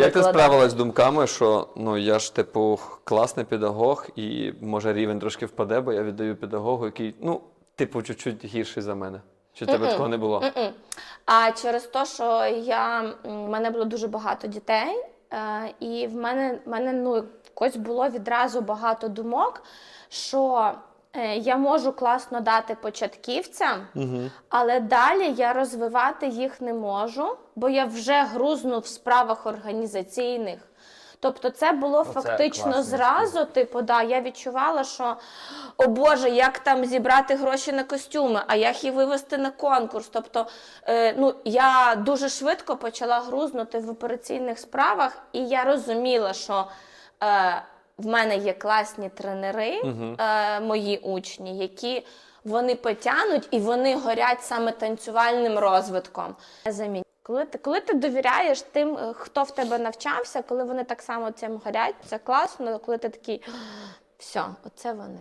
Як ти справилась з думками, що ну я ж типу класний педагог, і може рівень трошки впаде, бо я віддаю педагогу, який, ну, типу, чуть-чуть гірший за мене. Чи тебе такого не було? Мгм. А через те, що я в мене було дуже багато дітей, е, і в мене, в мене ну, якось було відразу багато думок, що я можу класно дати початківцям, але далі я розвивати їх не можу, бо я вже грузну в справах організаційних. Тобто це було це фактично зразу, типу, да, я відчувала, що о Боже, як там зібрати гроші на костюми, а як їх вивести на конкурс. Тобто, е, ну, я дуже швидко почала грузнути в операційних справах, і я розуміла, що е, в мене є класні тренери, е, мої учні, які вони потягнуть і вони горять саме танцювальним розвитком. Замінь. Коли ти, коли ти довіряєш тим, е, хто в тебе навчався, коли вони так само цим горять, це класно, коли ти такий, все, оце вони.